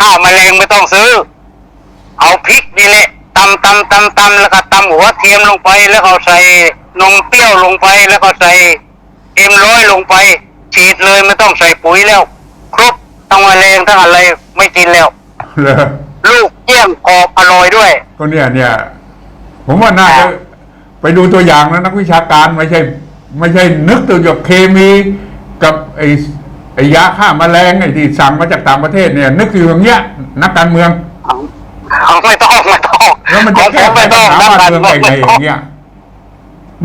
ฆ่าแมลงไม่ต้องซื้อ เอาพริกนี่แหละตำตำตำตำแล้วก็ตำหัวเทียมลงไป แล้วก็ใส่นมเปรี้ยวลงไป แล้วก็ใส่เอ็มร้อยลงไป ฉีดเลยไม่ต้องใส่ปุ๋ยแล้วครบทั้งแมลงทั้งอะไรไม่กินแล้วเลยลูกเยี่ยมกรอบอร่อยด้วย ก็เนี่ยเนี่ย ผมว่าน่าจะไปดูตัวอย่างนะนักวิชาการไม่ใช่ ไม่ใช่นึกตัวอย่างเคมีกับไอ้ ไอ้ยาฆ่าแมลงไอ้ที่สั่งมาจากต่างประเทศเนี่ย นึกอยู่อย่างเงี้ยนักการเมือง เอาไม่ต้องไม่ต้องแล้วมันจะแก้ไขไม่ปัต้ญองหานักบ้านการเมืองเมืองได้ไงไม่อต้องย่างเงี้ย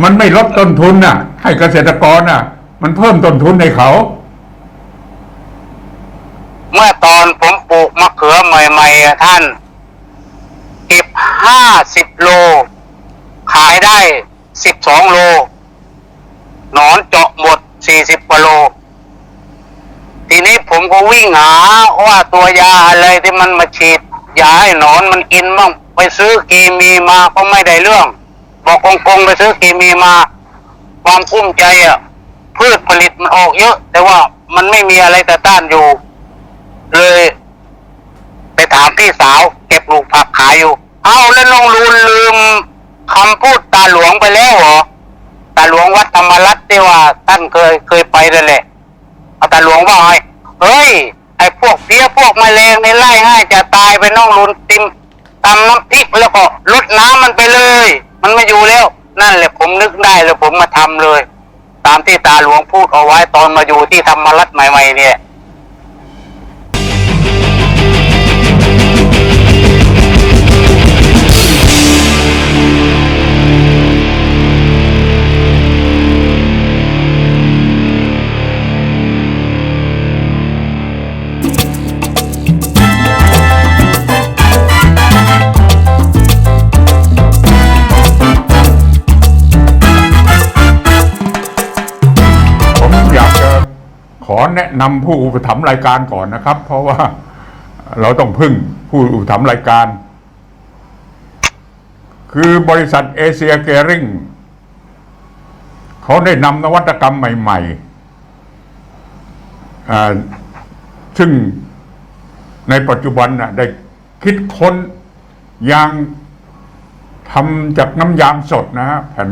มันไม่ลดต้นทุนน่ะ ให้เกษตรกรน่ะ มันเพิ่มต้นทุนให้เขา เมื่อตอนผมปลูกมะเขือใหม่ๆอะท่านเก็บห้าสิบโล ขายได้สิบสองโลหนอนเจาะหมดสี่สิบกว่าโล ทีนี้ผมก็วิ่งหาว่าตัวยาอะไรที่มันมาฉีดยาให้หนอนมันกินบ้างไปซื้อเคมีมาก็ไม่ได้เรื่อง บอกกงๆไปซื้อเคมีมา ความกุ้มใจอะพืชผลิตมันออกเยอะ แต่ว่ามันไม่มีอะไรแต่ต้านอยู่ เลย ไปถามพี่สาว เก็บลูกผักขายอยู่ เอ้าแล้วน้องลูนลืมคำพูดตาหลวงไปแล้วเหรอตาหลวงวัดธรรมรัตน์ที่ว่าท่านเคยเคยไปนั่นแหละ เอาตาหลวงว่าไงเฮ้ย ไอ้พวกเพี้ยพวกแมลงในไล่ให้จะตายไปน้องลุนติมตำน้ำพริกแล้วก็ลดน้ำมันไปเลย มันไม่อยู่แล้ว นั่นแหละผมนึกได้แล้วผมมาทำเลย ตามที่ตาหลวงพูดเอาไว้ตอนมาอยู่ที่ธรรมรัตน์ใหม่ ๆ เนี่ย แนะนำผู้อุปถัมภ์รายการก่อนนะครับ เพราะว่าเราต้องพึ่งผู้อุปถัมภ์รายการ คือบริษัทเอเชียเกริงเขาได้นำนวัตกรรมใหม่ๆ ซึ่งในปัจจุบันน่ะได้คิดค้นยางทำจากน้ำยางสดนะฮะแผ่น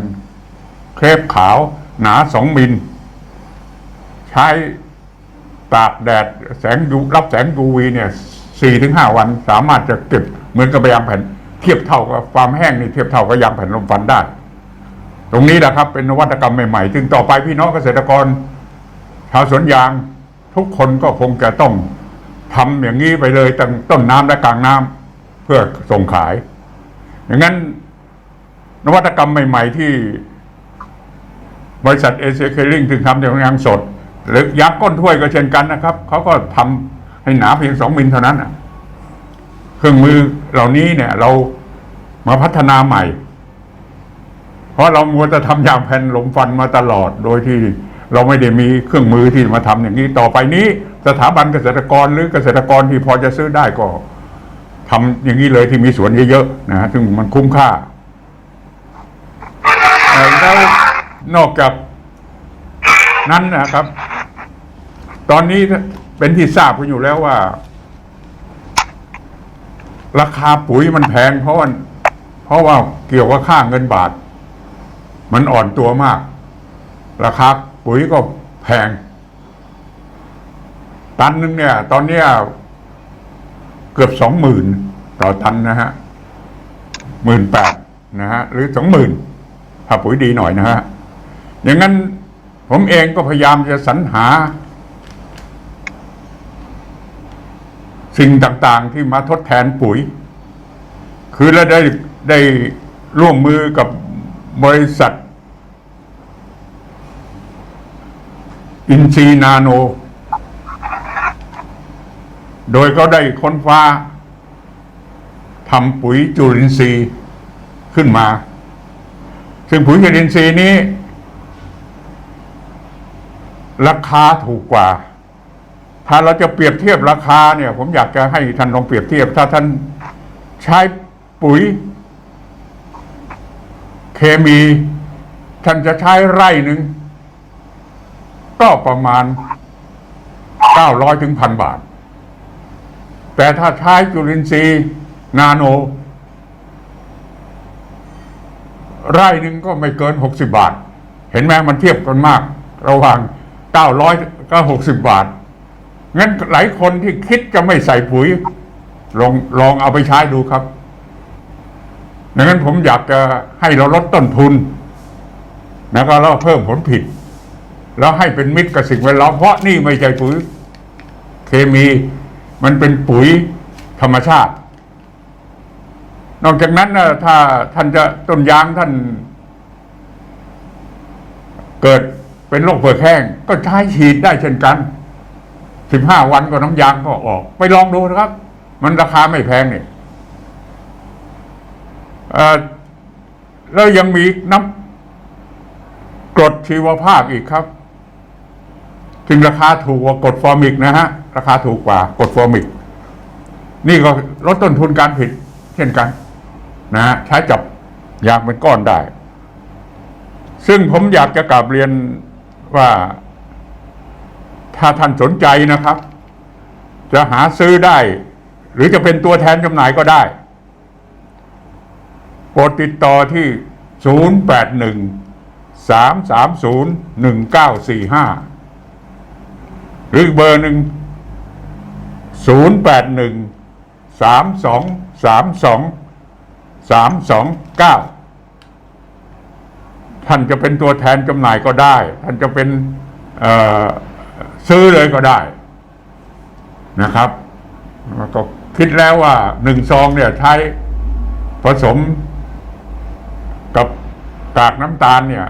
เครปขาวหนาสองมิล ใช้ ตากแดดแสงยูรับแสง UV เนี่ยสี่ถึงห้าวันสามารถจะเก็บเหมือนกับยางแผ่นเทียบเท่ากับความแห้งนี่เทียบเท่ากับยางแผ่นลมฟันได้ ตรงนี้แหละครับเป็นนวัตกรรมใหม่ๆ ซึ่งต่อไปพี่น้องเกษตรกร ชาวสวนยางทุกคนก็คงจะต้องทำอย่างนี้ไปเลยตั้งต้นน้ำและกลางน้ำเพื่อส่งขาย อย่างนั้นนวัตกรรมใหม่ ๆ ที่บริษัทเอเชียเคลิงถึงทำจากยางสด หรือยางก้นถ้วยก็เช่นกันนะครับเขาก็ทำให้หนาเพียงสองมิลเท่านั้นเครื่องมือเหล่านี้เนี่ย เรามาพัฒนาใหม่ เพราะเรามัวจะทำยางแผ่นหลมฟันมาตลอดโดยที่เราไม่ได้มีเครื่องมือที่มาทำอย่างนี้ ต่อไปนี้ สถาบันเกษตรกรหรือเกษตรกรที่พอจะซื้อได้ก็ทำอย่างนี้เลยที่มีสวนเยอะๆนะฮะซึ่งมันคุ้มค่าแล้วนอกจาก นั้นนะครับ ตอนนี้เป็นที่ทราบกันอยู่แล้วว่า ราคาปุ๋ยมันแพงเพราะว่าเพราะว่าเกี่ยวกับค่าเงินบาท มันอ่อนตัวมาก ราคาปุ๋ยก็แพง ตันหนึงเนี่ย ตอนเนี้ยเกือบสองหมื่นต่อตันนะฮะหมื่นแปดนะฮะหรือสองหมื่นถ้าปุ๋ยดีหน่อยนะฮะอย่างนั้น ผมเองก็พยายามจะสรรหา สิ่งต่างๆที่มาทดแทนปุ๋ย คือเราได้ได้ร่วมมือกับบริษัท อินซีนาโน โดยเขาได้ค้นฟ้าทำปุ๋ยจุลินทรีย์ขึ้นมา ซึ่งปุ๋ยจุลินทรีย์นี้ ราคาถูกกว่า ถ้าเราจะเปรียบเทียบราคาเนี่ย ผมอยากจะให้ท่านลองเปรียบเทียบ ถ้าท่านใช้ปุ๋ย เคมี ท่านจะใช้ไร่หนึ่งก็ประมาณ900ถึงพันบาท แต่ถ้าใช้จุลินทรีย์นาโน ไร่หนึ่งก็ไม่เกินหกสิบาท เห็นไหมมันเทียบกันมาก ระหว่าง เก้าร้อยก็หกสิบบาท งั้นหลายคนที่คิดจะไม่ใส่ปุ๋ย ลองลองเอาไปใช้ดูครับดังนั้นผมอยากจะให้เราลดต้นทุนแล้วก็เราเพิ่มผลผลิตแล้วให้เป็นมิตรกับสิ่งแวดล้อมเพราะนี่ไม่ใช่ปุ๋ย เคมีมันเป็นปุ๋ยธรรมชาติ นอกจากนั้นนะถ้าท่านจะต้นยางท่าน เกิด เป็นโรคเปลือกแห้งก็ใช้ฉีดได้เช่นกันสิบห้าวันก็น้ำยางก็ออก ไปลองดูนะครับ มันราคาไม่แพงเนี่ยแล้วยังมีน้ำกรดชีวภาพอีกครับถึงราคาถูกกว่ากรดฟอร์มิกนะฮะ ราคาถูกกว่ากรดฟอร์มิก นี่ก็ลดต้นทุนการผลิตเช่นกัน นะฮะใช้จับยางเป็นก้อนได้ ซึ่งผมอยากจะกราบเรียน ว่าถ้าท่านสนใจนะครับ จะหาซื้อได้ หรือจะเป็นตัวแทนจำหน่ายก็ได้โปรดติดต่อที่ 081 330 1945 หรือเบอร์หนึ่ง 081 3232 329 ท่านจะเป็นตัวแทนจำหน่ายก็ได้ ท่านจะเป็นซื้อเลยก็ได้นะครับก็คิดแล้วว่าหนึ่งซองเนี่ยใช้ผสมกับกากน้ำตาลเนี่ย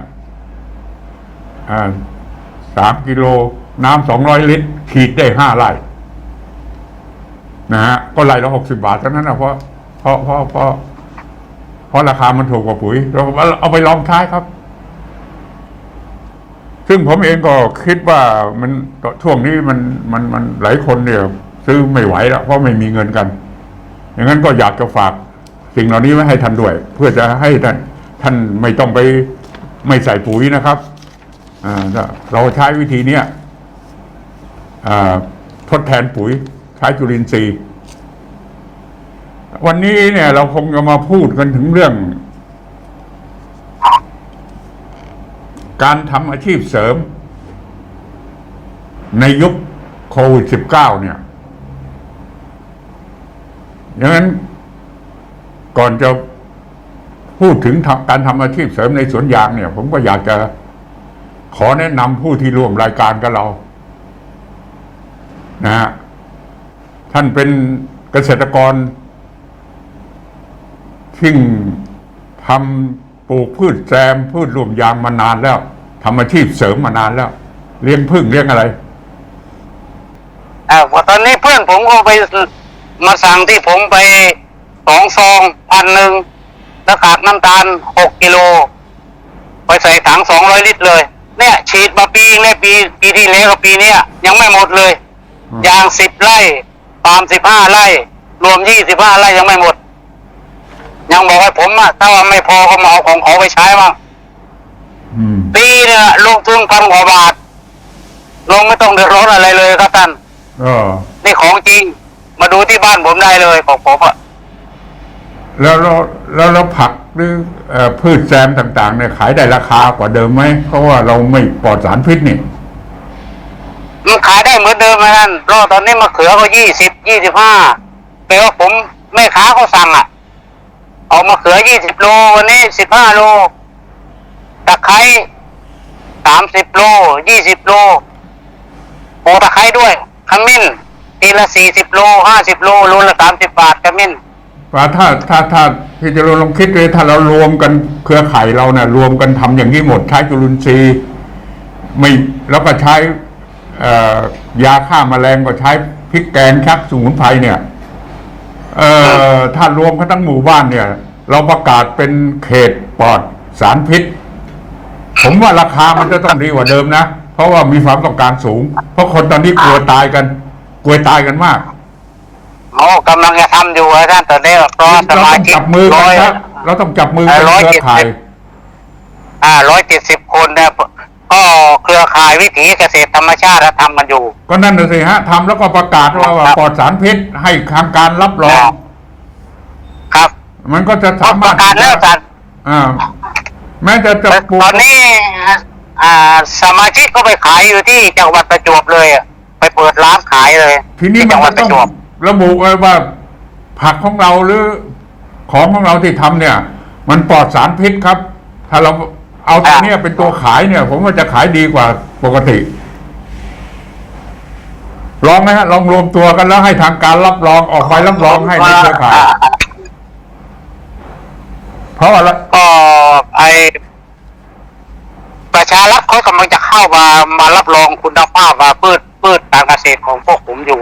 สามกิโลน้ำสองร้อยลิตรฉีดได้ห้าไร่นะฮะก็ไร่ละหกสิบาทเท่านั้นนะเพราะเพราะเพราะเพราะเพราะราคามันถูกกว่าปุ๋ยเราเอาไปลองใช้ครับ ซึ่งผมเองก็คิดว่ามันช่วงนี้มันมันมันหลายคนเนี่ย ซื้อไม่ไหวแล้วเพราะไม่มีเงินกัน อย่างนั้นก็อยากจะฝากสิ่งเหล่านี้ไว้ให้ท่านด้วย เพื่อจะให้ท่านท่านไม่ต้องไปไม่ใส่ปุ๋ยนะครับเราใช้วิธีเนี้ยทดแทนปุ๋ยใช้จุลินทรีย์ วันนี้เนี่ยเราคงจะมาพูดกันถึงเรื่อง การทำอาชีพเสริม ในยุคโควิด -19 เนี่ยดังนั้นก่อนจะพูดถึงการทำอาชีพเสริมในสวนยางเนี่ย ผมก็อยากจะขอแนะนำผู้ที่ร่วมรายการกับเรานะฮะท่านเป็นเกษตรกรที่ทำปลูกพืชแซมพืชรวมยางมานานแล้ว ทำอาชีพเสริมมานานแล้ว เลี้ยงพึ่งเลี้ยงอะไรอ่าตอนนี้เพื่อนผมก็ไปมาสั่งที่ผมไปสองซองพันหนึ่งแล้วกากน้ำตาลหกกิโล ไปใส่ถังสองร้อยลิตรเลย เนี่ย ฉีดมาปีเนี่ยปี ปีที่แล้วกับปีเนี้ยยังไม่หมดเลยอืมยางสิบไร่ปาล์มสิบห้าไร่ รวมยี่สิบห้าไร่ยังไม่หมด ยังบอกให้ผมอะถ้าว่าไม่พอก็มาเอาของเขาไปใช้บ้างอืมปี เนี่ยลงทุนพันกว่าบาทลงไม่ต้องเดือดร้อนอะไรเลยครับท่านเออนี่ของจริง มาดูที่บ้านผมได้เลยของผมอะแล้วแล้วแล้วแล้วผักหรือเอ่อพืชแซมต่างๆเนี่ยขายได้ราคากว่าเดิมไหมเพราะว่าเราไม่ปลอดสารพิษนี่มันขายได้เหมือนเดิมไหมท่านรอตอนนี้มะเขือก็ยี่สิบยี่สิบห้าแปลว่าผมแม่ค้าเขาสั่งอะเอามะเขือยี่สิบโลวันนี้สิบห้าโลตะไคร้ สามสิบโลยี่สิบโลโอตะไคร้ด้วยขมิ้นทีละสี่สิบโลห้าสิบโลโลละสามสิบบาทขมิ้นว่าถ้าถ้าถ้าพี่จะลองคิดเลยถ้าเรารวมกันเครือข่ายเราเนี่ยรวมกันทำอย่างนี้หมดใช้จุลินทรีย์ไม่แล้วก็ใช้เอ่อยาฆ่าแมลงก็ใช้พริกแกงชักสมุนไพรเนี่ยเอ่อถ้ารวมกันทั้งหมู่บ้านเนี่ย เราประกาศเป็นเขตปลอดสารพิษ ผมว่าราคามันจะต้องดีกว่าเดิมนะ เพราะว่ามีความต้องการสูง เพราะคนตอนนี้กลัวตายกันกลัวตายกันมากโอ้กำลังจะทำอยู่อะท่านตอนนี้เพราะเราสต้มาองชิกจับมือกัร้นอยครับเราต้องจับมือกันร้อยเครือเจ็ดสิบข่าย อ่าร้อยเจ็ดสิบคนเนี่ยก็เครือข่ายวิถีเกษตรธรรมชาติทำกันอยู่ ก็นั่นน่ะสิฮะทำแล้วก็ประกาศว่าว่าครับปลอดสารพิษให้ทางการรับรอง ครับมันก็จะพอสาปมารระถกาศแล้วสัตว์อ่า แม้จะจะปลูกตอนนี้อ่าสมาชิกก็ไปขายอยู่ที่จังหวัดประจวบเลยอะไปเปิดร้านขายเลยทีนี้ที่มัจันงหวัก็ดปต้อระงจวบระบุไว้ว่าผักของเราหรือของของเราที่ทำเนี่ย มันปลอดสารพิษครับ ถ้าเราเอาตัวเนี้ยเป็นตัวขายเนี่ย ผมว่าจะขายดีกว่าปกติ ลองไหมฮะลองรวมตัวกันแล้วให้ทางการรับรองออกไปรับรองให้ในเครือข่าย เพราะอะไรก็ ไอประชารัฐเขากำลังจะเข้ามามารับรองคุณภาพว่าพืชพืชการเกษตรของพวกผมอยู่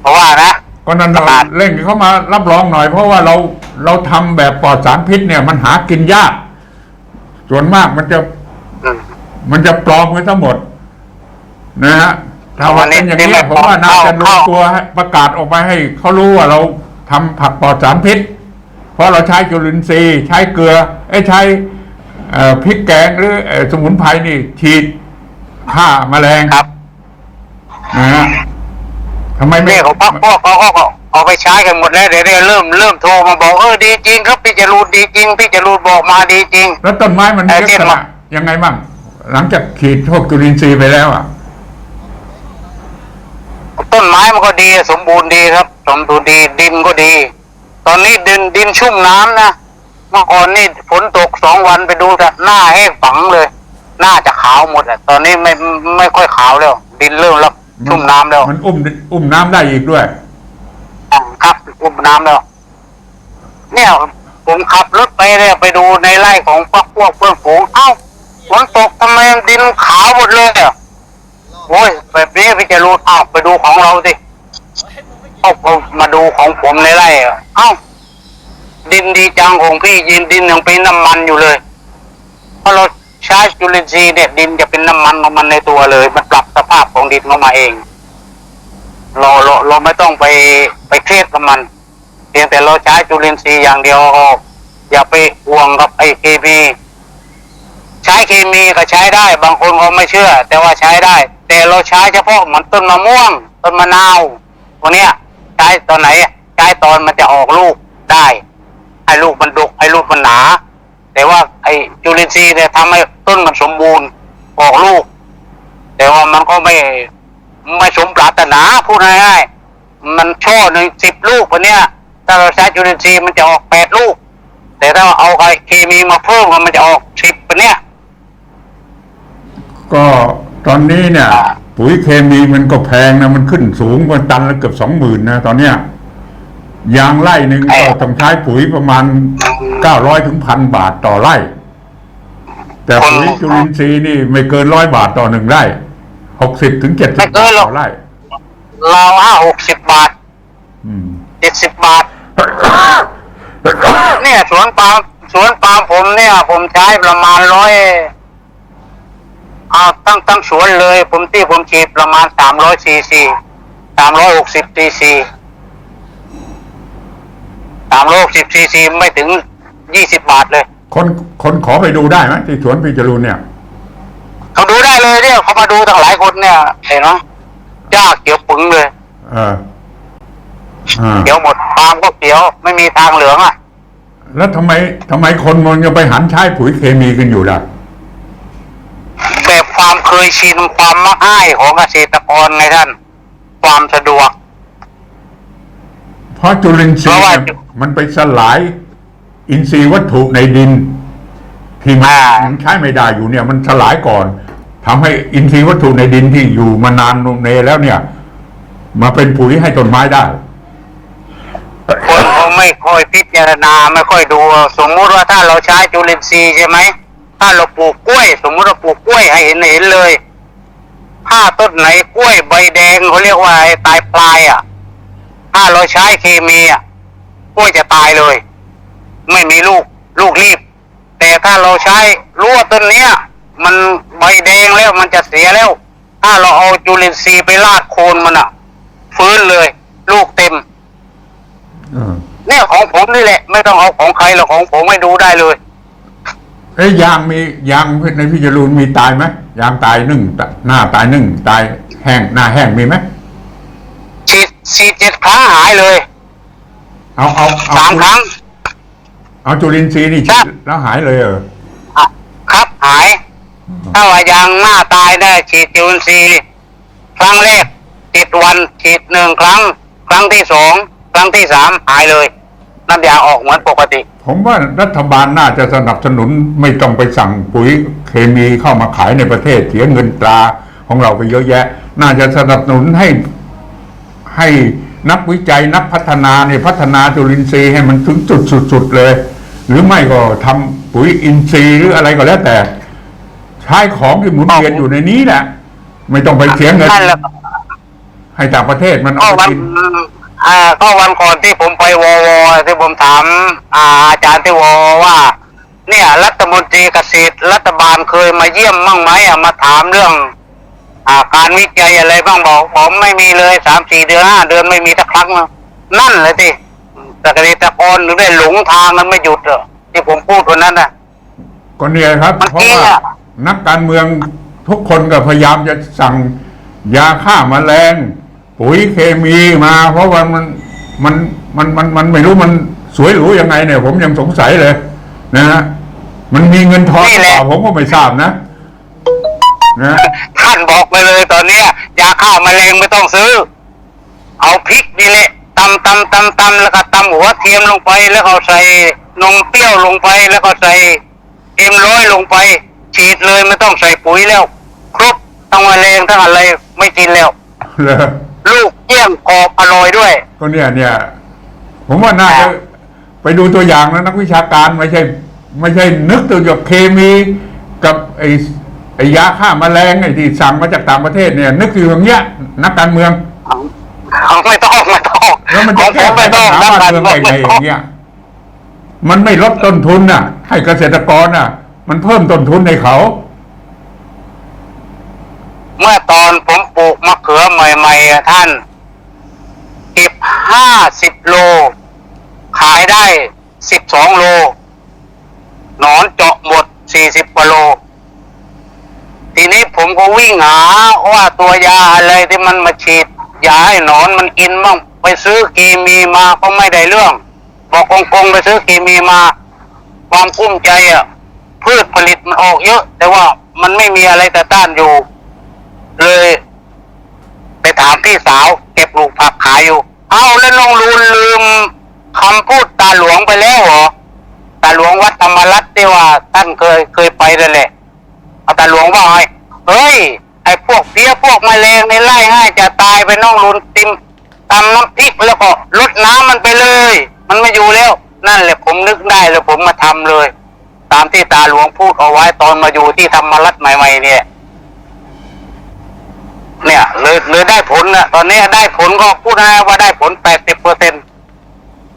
เพราะว่านะก็นั่นประกาศเร่งเข้ามารับรองหน่อย เพราะว่าเราเราทำแบบปลอดสารพิษเนี่ย มันหากินยาก ส่วนมากมันจะอืมมันจะปลอมกันทั้งหมด นะฮะถ้าว่าเป็นอย่างนี้นี่ไม่ผมว่าน่าจะรวมเข้าตัวให้ประกาศออกไปให้เขารู้ว่าเราทำผักปลอดสารพิษ เพราะเราใช้จุลินทรีย์ใช้เกลือไอ้ยใช้เอ่อพริกแกงหรือเอ่อสมุนไพรนี่ฉีดฆ่าแมลงครับนะฮะทำไมไม่นี่เขาพักพวกเขาก็เอาไปใช้กันหมดแล้วเดี๋ยวนี้เริ่มเริ่มโทรมาบอกเออดีจริงครับพี่จรูนดีจริงพี่จรูนบอกมาดีจริง แล้วต้นไม้มันมีไอ้ลักที่ษมาณะยังไงบ้างหลังจากขีดพวกจุลินทรีย์ไปแล้วอะต้นไม้มันก็ดีสมบูรณ์ดีครับ สมบูรณ์ดีดินก็ดี ตอนนี้ดินดินชุ่มน้ำนะเมื่อก่อนนี่ฝนตกสองวันไปดูแต่หน้าแห้งฝังเลย หน้าจะขาวหมดอะ ตอนนี้ไม่ไม่ค่อยขาวแล้ว ดินเริ่มแล้วชุ่มน้ำแล้ว มันอุ้มอุ้มน้ำได้อีกด้วยครับอุ้มน้ำแล้ว เนี่ยผมขับรถไปเนี่ยไปดูในไร่ของพวกพวกเพื่อนฝูงเอ้าฝนตกทำไมดินขาวหมดเลยอะโอ้ยแบบนี้พี่จะรู้อ้าวไปดูของเราสิเอาเอามาดูของผมในไร่อะ เอ้าดินดีจังของพี่ยินดินยังเป็นน้ำมันอยู่เลยเพราะเราใช้จุลินทรีย์เนี่ยดินจะเป็นน้ำมันของมันในตัวเลย มันปรับสภาพของดินของมาเอง เราเราเราไม่ต้องไปไปเครียดกับมันเพียงแต่เราใช้จุลินทรีย์อย่างเดียวอย่าไปห่วงกับไอเคมีใช้เคมีก็ใช้ได้ บางคนเขาไม่เชื่อ แต่ว่าใช้ได้ แต่เราใช้เฉพาะเหมือนต้นมะม่วงต้นมะนาวพวกเนี้ยใช้ตอนไหน ใช้ตอนมันจะออกลูกได้ ให้ลูกมันดกให้ลูกมันหนา แต่ว่าไอจุลินทรีย์เนี่ยทำให้ต้นมันสมบูรณ์ออกลูก แต่ว่ามันก็ไม่ไม่สมปรารถนาพูดง่ายๆมันช่อหนึ่งสิบลูกคนเนี้ยถ้าเราใช้จุลินทรีย์มันจะออกแปดลูก แต่ถ้าเอาไอเคมีมาเพิ่มมันจะออกสิบคนเนี้ยก็ตอนนี้เนี่ย ปุ๋ยเคมีมันก็แพงนะมันขึ้นสูงกว่าตันละเกือบสองหมื่นนะตอนเนี้ย ยางไร่หนึ่งก็ต้องใช้ปุ๋ยประมาณเก้าร้อยถึงพันบาทต่อไร่ แต่ปุ๋ยจุลินทรีย์นี่ไม่เกินร้อยบาทต่อหนึ่งไร่หกสิบถึงเจ็ดสิบบาทต่อไร่เราห้าหกสิบบาทอืมเจ็ดสิบบาท เนี่ยสวนปาล์มสวนปาล์มผมเนี่ย ผมใช้ประมาณร้อยเอาตั้งตั้งสวนเลย ผมที่ผมฉีดประมาณสามร้อยซีซีสามร้อยหกสิบซีซี สามร้อยหกสิบซีซีไม่ถึงยี่สิบบาทเลย คนคนขอไปดูได้ไหมที่สวนพี่จรูนเนี่ย เขาดูได้เลยเนี่ยเขามาดูตั้งหลายคนเนี่ยเห็นไหมหญ้าเขียวปึงเลย เอออ่าเขียวหมดปาล์มก็เขียว ไม่มีทางเหลืองอะ แล้วทำไมทำไมคนมันยังไปหันใช้ปุ๋ยเคมีกันอยู่ล่ะแบบความเคยชินความมักง่ายของเกษตรกรไงท่าน ความสะดวก เพราะจุลินทรีย์ มันไปสลายอินทรีย์วัตถุในดิน ที่มันใช้ไม่ได้อยู่เนี่ย มันสลายก่อนทำให้อินทรีย์วัตถุในดินที่อยู่มานานนมเนแล้วเนี่ย มาเป็นปุ๋ยให้ต้นไม้ได้คนเขาไม่ค่อยพิจารณาไม่ค่อยดู สมมุติว่าถ้าเราใช้จุลินทรีย์ใช่ไหมถ้าเราปลูกกล้วย สมมุติเราปลูกกล้วยให้เห็นเห็นเลยถ้าต้นไหนกล้วยใบแดงเขาเรียกว่าตายปลายอะ ถ้าเราใช้เคมีอะ ล้วยจะตายเลย ไม่มีลูก ลูกรีบ แต่ถ้าเราใช้รั้วต้นเนี้ย มันใบแดงแล้วมันจะเสียแล้ว ถ้าเราเอาจุลินทรีย์ไปลาดโคนมันอะฟื้นเลย ลูกเต็มเออเนี่ยของผมนี่แหละ ไม่ต้องเอาของใครหรอกของผมไม่ดูได้เลยเอ้ยยางมียางในพี่จรูนมีตายไหมยางตายหนึ่งหน้าตายหนึ่งตายแห้งหน้าแห้งมีไหมฉีดฉีดเจ็ดครั้งหายเลย เอาเอาเอาสามครั้ง เอาจุลินทรีย์นี่ครัฉีบดแล้วหายเลยเหรออะครับหาย ถ้าว่ายางหน้าตายได้ฉีดจุลินทรีย์ครั้งแรกติดวันฉีดหนึ่งครั้ง ครั้งที่สองครั้งที่สามหายเลยน้ำยางออกเหมือนปกติ ผมว่ารัฐบาลน่าจะสนับสนุนไม่ต้องไปสั่งปุ๋ยเคมีเข้ามาขายในประเทศเสียเงินตราของเราไปเยอะแยะ น่าจะสนับสนุนให้ให้ นักวิจัยนักพัฒนาเนี่ยพัฒนาจุลินทรีย์ให้มันถึงจุดสุดๆเลย หรือไม่ก็ทำปุ๋ยอินทรีย์หรืออะไรก็แล้วแต่ ใช้ของที่หมุนเวียนอยู่ในนี้แหละไม่ต้องไปเสียเงินนั่นแหละให้ต่างประเทศมันก็เอาไปวันกินอ่าก็วันก่อนที่ผมไปวอวที่ผมถามอาอาจารย์ที่วอว่า เนี่ย รัฐมนตรีเกษตรรัฐบาลเคยมาเยี่ยมบ้างไหมอะมาถามเรื่อง อ่าการวิจัยอะไรบ้างบอกผมไม่มีเลยสามสี่เดือนห้าเดือนไม่มีสักครั้งนะนั่นเลยที่แต่เกษตรกรหรือได้หลงทางมันไม่หยุดเหรอที่ผมพูดวันนั้นน่ะก็เนี่ยครับมันเพราะจริงว่าอะนักการเมืองทุกคนก็พยายามจะสั่งยาฆ่าแมลงปุ๋ยเคมีมา เพราะว่ามันมันมันมันมันไม่รู้มันสวยหรูยังไงเนี่ย ผมยังสงสัยเลย นะฮะมันมีเงินทองหรือเปล่าผมก็ไม่ทราบนะนะท่านบอกไปเลยตอนเนี้ยยาฆ่าแมลงไม่ต้องซื้อ เอาพริกนี่แหละตำตำตำตำแล้วก็ตำหัวเทียมลงไป แล้วก็ใส่นมเปรี้ยวลงไปแล้วก็ใส่เอ็มร้อยลงไป ฉีดเลยไม่ต้องใส่ปุ๋ยแล้ว ครบทั้งแมลงทั้งอะไรไม่กินแล้วเลยลูกเยี่ยมกรอบอร่อยด้วย ก็เนี่ยเนี่ยผมว่าน่าจะไปดูตัวอย่างนะนักวิชาการไม่ใช่ ไม่ใช่นึกตัวกับเคมีกับไอ้ ไอ้ยาฆ่าแมลงไอ้ที่สั่งมาจากต่างประเทศเนี่ยนึกอยู่อย่างเงี้ยนักการเมืองเอาไม่ต้องไม่ต้องแล้วมันขจะองผแก้มปัไม่ญต้องหานักบ้านการเมืองเมืองได้ไงไม่อต้องย่างเงี้ยมันไม่ลดต้นทุนน่ะ ให้เกษตรกรน่ะ มันเพิ่มต้นทุนให้เขา เมื่อตอนผมปลูกมะเขือใหม่ๆอะท่านเก็บห้าสิบโล ขายได้สิบสองโล หนอนเจาะหมดสี่สิบกว่าโล ทีนี้ผมก็วิ่งหาว่าตัวยาอะไรที่มันมาฉีดยาให้หนอนมันกินบ้างไปซื้อเคมีมาก็ไม่ได้เรื่อง บอกกงๆไปซื้อเคมีมา ความกุ้มใจอะพืชผลิตมันออกเยอะ แต่ว่ามันไม่มีอะไรแต่ต้านอยู่ เลย ไปถามพี่สาว เก็บลูกผักขายอยู่ เอาแล้วน้องรูนลืมคำพูดตาหลวงไปแล้วเหรอตาหลวงวัดธรรมรัตน์ที่ว่าท่านเคยเคยไปนั่นแหละ อาตาหลวงว่าไงเฮ้ย ไอ้พวกเพี้ยพวกแมลงในไล่ง่ายจะตายไปน้องรุนติมตำน้ำพริกแล้วก็ลดน้ำมันไปเลย มันไม่อยู่แล้ว นั่นแหละผมนึกได้แล้วผมมาทำเลย ตามที่ตาหลวงพูดเอาไว้ตอนมาอยู่ที่ธรรมรัตน์ใหม่ ๆ เนี่ย เนี่ยเลยเลยได้ผลนะตอนนี้ได้ผลก็พูดนะว่าได้ผลแปดสิบเปอร์เซ็น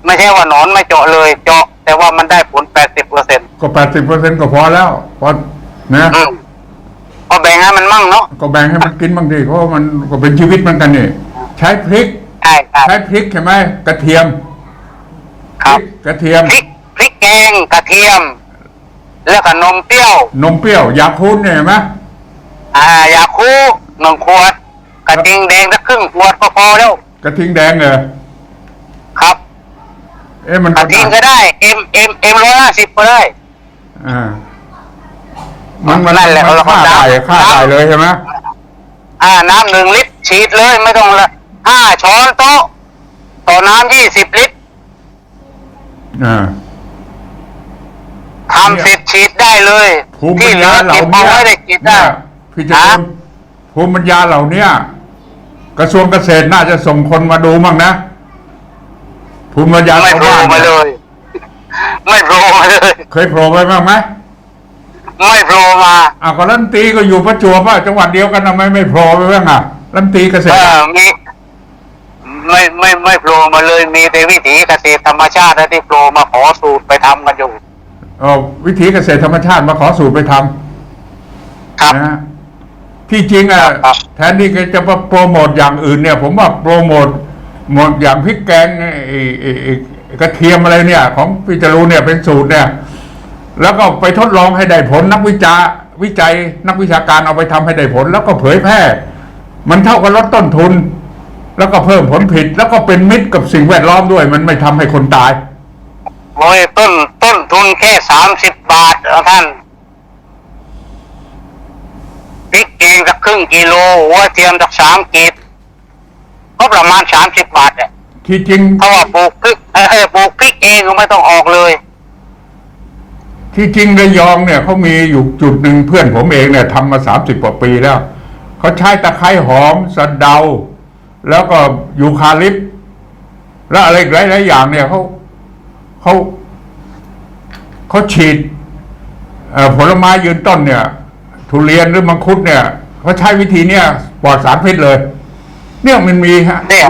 ไม่ใช่ว่าหนอนไม่เจาะเลย เจาะแต่ว่ามันได้ผลแปดสิบเปอร์เซ็นก็แปดสิบเปอร์เซ็นก็พอแล้วพอ นะอืมก็แบ่งให้มันมั่งเนาะก็แบ่งให้มันกินบางทีเพราะว่ามันก็เป็นชีวิตเหมือนกันนี่ใช้พริก ใช่ครับใช้พริกใช่ไหมกระเทียมครับพริกกระเทียม พริกพริกแกงกระเทียม แล้วก็นมเปรี้ยวนมเปรี้ยวยาคูนเนี่ยเห็นไหมอ่ายาคูหนึ่งขวดกระทิงแดงสักครึ่งขวดก็พอแล้วกระทิงแดงเหรอครับเอ๊ะมันกระทิงก็ได้เอ็มเอ็มเอ็มร้อยห้าสิบก็ได้ อ่า มันมันนั่นแหละมันเราก็ฆ่าดำได้ฆ่าได้เลยใช่ไหมอ่าน้ำหนึ่งลิตรฉีดเลยไม่ต้องละห้าช้อนโต๊ะ ต่อน้ำยี่สิบลิตรอ่า ทำเสร็จฉีดได้เลยภูมิปัที่ญเหลืญาอเหล่าเก็บเอาเนี้ยไว้ได้ฉีดได้ เนี่ยพี่เจะฮะ ภูมิปัญญาเหล่าเนี้ยกระทรวงเกษตรน่าจะส่งคนมาดูมั่งนะภูมิปัญญาไม่ชาวโผล่บ้านมาเนี่ยเลย ไม่โผล่มาเลย เคยโผล่ไปบ้างไหม ไม่โผล่มาอ่าวก็รัฐมนตรีก็อยู่ประจวบอะจังหวัดเดียวกันทำไมไม่โผล่ไปบ้างอะรัฐมนตรีเกษเอตรอมีไม่ไม่ไม่โผล่มาเลยมีแต่วิถีเกษตรธรรมชาติที่โผล่มาขอสูตรไปทำกันอยู่เออวิถีเกษตรธรรมชาติมาขอสูตรไปทำครับนะฮะที่จริงอะครับแทนที่จะมาโปรโมทอย่างอื่นเนี่ย ผมว่าโปรโมทหมดอย่างพริกแกงไอ้ไอ้ไอ้ไอ้กระเทียมอะไรเนี่ย ของพี่จรูนเนี่ยเป็นสูตรเนี่ย แล้วก็ไปทดลองให้ได้ผลนักวิจาวิจัยนักวิชาการเอาไปทำให้ได้ผล แล้วก็เผยแพร่ มันเท่ากับลดต้นทุน แล้วก็เพิ่มผลผลิตแล้วก็เป็นมิตรกับสิ่งแวดล้อมด้วย มันไม่ทำให้คนตายโอ้ยต้นต้นทุนแค่สามสิบบาทเอาท่านพริกแกงสักครึ่งกิโลหัวเทียมสักสามกีบก็ประมาณสามสิบบาทอะที่จริงถ้าว่าปลูกพริกเออปลูกพริกเองก็ไม่ต้องออกเลย ที่จริงระยองเนี่ยเขามีอยู่จุดหนึ่งเพื่อนผมเองเนี่ยทำมาสามสิบกว่าปีแล้วเขาใช้ตะไคร้หอมสะเดา แล้วก็ยูคาลิปต์แล้วอะไรอีกหลายๆอย่างเนี่ยเขาเขาเขาฉีดเอ่อผลไม้ยืนต้นเนี่ย ทุเรียนหรือมังคุดเนี่ยเขาใช้วิธีเนี่ยปลอดสารพิษเลย เนี่ยมันมีฮะเนี่ย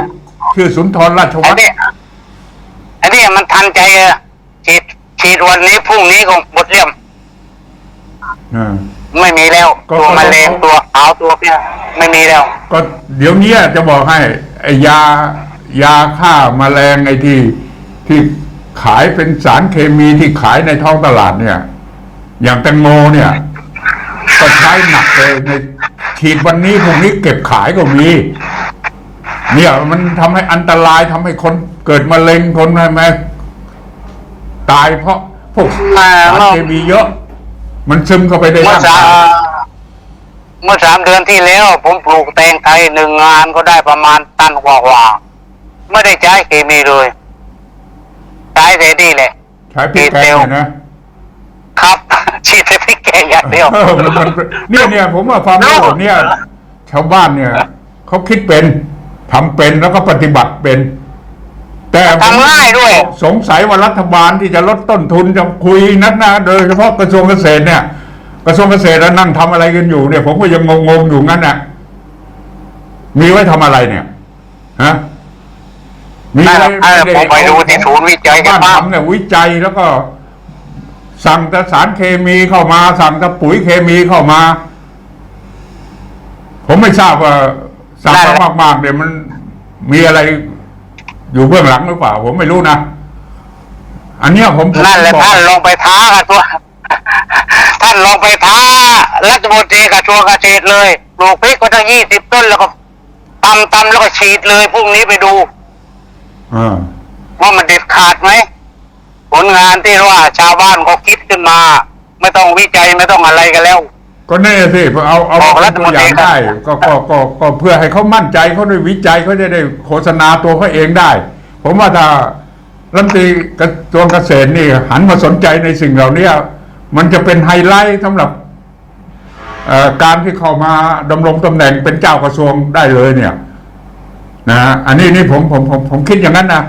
ชื่อสุนทรราชอัวันฒน์นี้อันนี้มันทันใจอะฉีด ฉีดวันนี้พรุ่งนี้ก็หมดเรี่ยม อ่า ไม่มีแล้ว ก็ตัวก็แมลงตัวขาวตัวเนี้ยไม่มีแล้ว ก็เดี๋ยวเนี้ยจะบอกให้ไอ้ยายาฆ่ามาแมลงไอ้ที่ที่ขายเป็นสารเคมีที่ขายในท้องตลาดเนี่ย อย่างแตงโมเนี่ย ก็ใช้หนักเลยในฉีดวันนี้พรุ่งนี้เก็บขายก็มี เนี่ยมันทำให้อันตรายทำให้คนเกิดมะเร็งคนอะไรไหม ตายเพราะพวกอ่าสารเคมีเยอะ มันซึมเข้าไปในเมื่อร่างสากายเมื่อสามเดือนที่แล้ว ผมปลูกแตงไทยหนึ่งงานก็ได้ประมาณตันกว่าๆไม่ได้ใช้เคมีเลยใช้แต่นี่แหละใช้พริกแกงเนี่ยนะครับฉีดแต่พริกแกงอย่างเดียวเออมันมันเนี่ยเนี่ยผมว่าความรู้แบบเนี่ยชาวบ้านเนี่ยเขาคิดเป็นทำเป็นแล้วก็ปฏิบัติเป็น แต่ผมทำง่ายด้วย สงสัยว่ารัฐบาลที่จะลดต้นทุนจะคุยนักนะโดยเฉพาะกระทรวงเกษตรเนี่ย กระทรวงเกษตรแล้วนั่งทำอะไรกันอยู่เนี่ย ผมก็ยังงงๆอยู่งั้นน่ะ มีไว้ทำอะไรเนี่ยฮะมีนั่นแหละว้ผมไปดูที่ศูนย์วิจัยกันบ้านบ้างทำเนี่ยวิจัยแล้วก็ สั่งแต่สารเคมีเข้ามา สั่งแต่ปุ๋ยเคมีเข้ามา ผมไม่ทราบว่าสั่งนั่นแหละมากมากๆเนี่ยมันมีอะไร อยู่เบื้องหลังหรือเปล่า ผมไม่รู้นะ อันเนี้ยผมผมนั่นแหละบอกท่านลองไปท้ากันตัวท่านลองไปท้ารัฐมนตรีกระทรวงเกษตรเลยปลูกพริกก็ตั้งยี่สิบต้นแล้วก็ตำตำแล้วก็ฉีดเลยพรุ่งนี้ไปดูอ่าว่ามันเด็ดขาดไหมผลงานที่ว่าชาวบ้านเขาคิดขึ้นมา ไม่ต้องวิจัยไม่ต้องอะไรกันแล้ว ก็แน่สิเอาเอาบอกเป็รันฐตัมวนอตรีย่างได้ก็ก็ก็ก็เพื่อให้เขามั่นใจเขาได้วิจัยเขาจะได้โฆษณาตัวเขาเองได้ ผมว่าถ้ารัฐมนตรีกระทรวงเกษตรนี่ หันมาสนใจในสิ่งเหล่านี้มันจะเป็นไฮไลท์สำหรับเอ่อการที่เข้ามาดำรงตำแหน่งเป็นเจ้ากระทรวงได้เลยเนี่ยนะฮะอันนี้นี่ผมผมผมผมคิดอย่างนั้นนะ